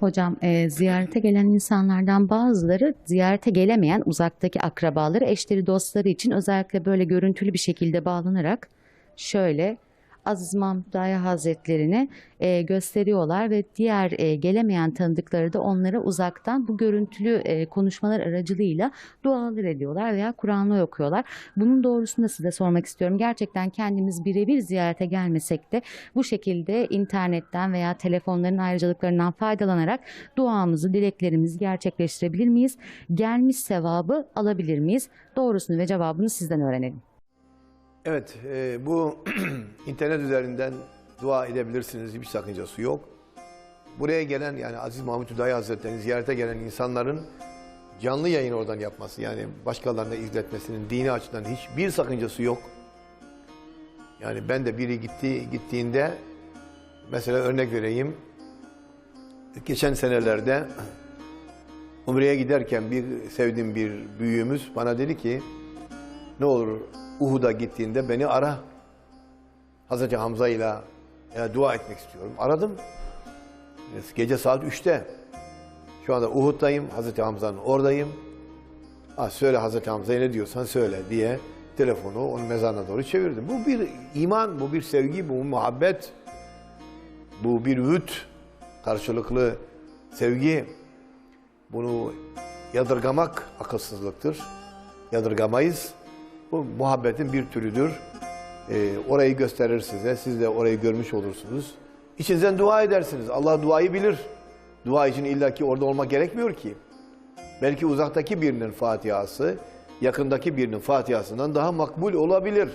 Hocam e, ziyarete gelen insanlardan bazıları ziyarete gelemeyen uzaktaki akrabaları, eşleri, dostları için özellikle böyle görüntülü bir şekilde bağlanarak şöyle Aziz Mahmud Daya Hazretlerini e, gösteriyorlar ve diğer e, gelemeyen tanıdıkları da onlara uzaktan bu görüntülü e, konuşmalar aracılığıyla dualar ediyorlar veya Kur'an'ı okuyorlar. Bunun doğrusunu da size sormak istiyorum. Gerçekten kendimiz birebir ziyarete gelmesek de bu şekilde internetten veya telefonların ayrıcalıklarından faydalanarak duamızı, dileklerimizi gerçekleştirebilir miyiz? Gelmiş sevabı alabilir miyiz? Doğrusunu ve cevabını sizden öğrenelim. Evet, e, bu internet üzerinden dua edebilirsiniz. Hiçbir sakıncası yok. Buraya gelen yani Aziz Mahmut Hüdayi Hazretleri'ni ziyarete gelen insanların canlı yayın oradan yapması yani başkalarına izletmesinin dini açıdan hiçbir sakıncası yok. Yani ben de biri gitti gittiğinde mesela örnek vereyim. Geçen senelerde Umre'ye giderken bir sevdiğim bir büyüğümüz bana dedi ki ne olur Uhud'a gittiğinde beni ara. Hazreti Hamza ile e, dua etmek istiyorum. Aradım. E, Gece saat 3'te. Şu anda Uhud'dayım. Hazreti Hamza'nın oradayım. Ha, söyle Hazreti Hamza'ya ne diyorsan söyle diye telefonu onun mezarına doğru çevirdim. Bu bir iman, bu bir sevgi, bu muhabbet. Bu bir vüt. Karşılıklı sevgi. Bunu yadırgamak akılsızlıktır. Yadırgamayız. Bu muhabbetin bir türüdür. Ee, orayı gösterir size. Siz de orayı görmüş olursunuz. İçinizden dua edersiniz. Allah duayı bilir. Dua için illaki orada olmak gerekmiyor ki. Belki uzaktaki birinin Fatihası, yakındaki birinin Fatihasından daha makbul olabilir.